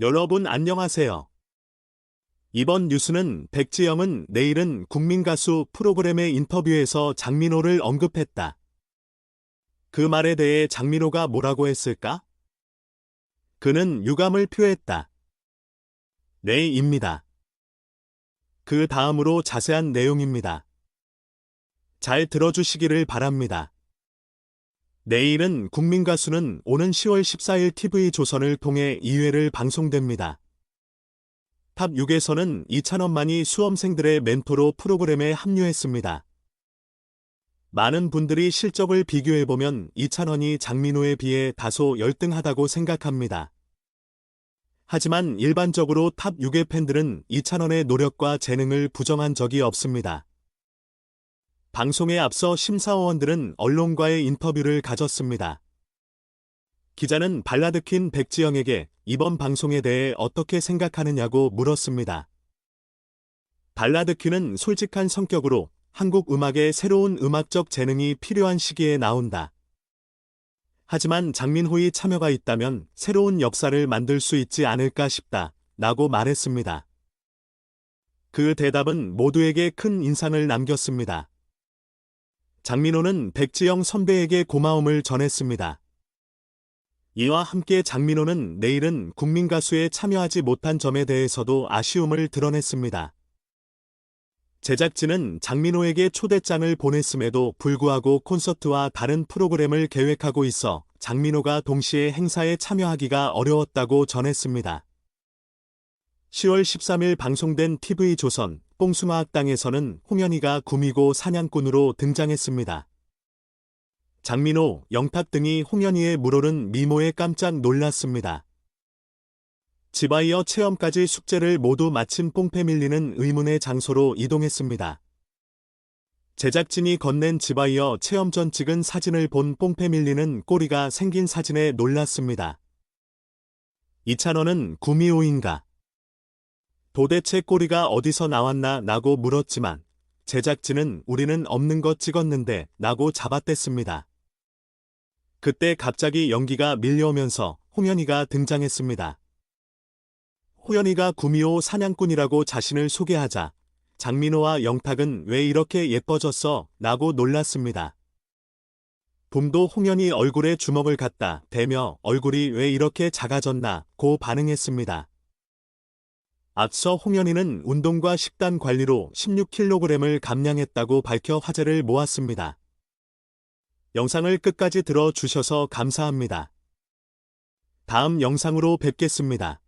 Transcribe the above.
여러분 안녕하세요. 이번 뉴스는 백지영은 내일은 국민가수 프로그램의 인터뷰에서 장민호를 언급했다. 그 말에 대해 장민호가 뭐라고 했을까? 그는 유감을 표했다. 네입니다. 그 다음으로 자세한 내용입니다. 잘 들어주시기를 바랍니다. 내일은 국민가수는 오는 10월 14일 TV조선을 통해 2회를 방송됩니다. 탑 6에서는 이찬원만이 수험생들의 멘토로 프로그램에 합류했습니다. 많은 분들이 실적을 비교해보면 이찬원이 장민호에 비해 다소 열등하다고 생각합니다. 하지만 일반적으로 탑 6의 팬들은 이찬원의 노력과 재능을 부정한 적이 없습니다. 방송에 앞서 심사위원들은 언론과의 인터뷰를 가졌습니다. 기자는 발라드킨 백지영에게 이번 방송에 대해 어떻게 생각하느냐고 물었습니다. 발라드킨은 솔직한 성격으로 한국 음악에 새로운 음악적 재능이 필요한 시기에 나온다. 하지만 장민호의 참여가 있다면 새로운 역사를 만들 수 있지 않을까 싶다. 라고 말했습니다. 그 대답은 모두에게 큰 인상을 남겼습니다. 장민호는 백지영 선배에게 고마움을 전했습니다. 이와 함께 장민호는 내일은 국민가수에 참여하지 못한 점에 대해서도 아쉬움을 드러냈습니다. 제작진은 장민호에게 초대장을 보냈음에도 불구하고 콘서트와 다른 프로그램을 계획하고 있어 장민호가 동시에 행사에 참여하기가 어려웠다고 전했습니다. 10월 13일 방송된 TV조선 뽕숭아학당에서는 홍현희가 구미고 사냥꾼으로 등장했습니다. 장민호, 영탁 등이 홍현희의 물오른 미모에 깜짝 놀랐습니다. 지바이어 체험까지 숙제를 모두 마친 뽕패밀리는 의문의 장소로 이동했습니다. 제작진이 건넨 지바이어 체험 전 찍은 사진을 본 뽕패밀리는 꼬리가 생긴 사진에 놀랐습니다. 이찬원은 구미호인가? 도대체 꼬리가 어디서 나왔나 라고 물었지만 제작진은 우리는 없는 것 찍었는데 라고 잡아댔습니다. 그때 갑자기 연기가 밀려오면서 홍현희가 등장했습니다. 호연이가 구미호 사냥꾼이라고 자신을 소개하자 장민호와 영탁은 왜 이렇게 예뻐졌어? 라고 놀랐습니다. 봄도 홍연이 얼굴에 주먹을 갖다 대며 얼굴이 왜 이렇게 작아졌나 고 반응했습니다. 앞서 홍연이는 운동과 식단 관리로 16kg을 감량했다고 밝혀 화제를 모았습니다. 영상을 끝까지 들어주셔서 감사합니다. 다음 영상으로 뵙겠습니다.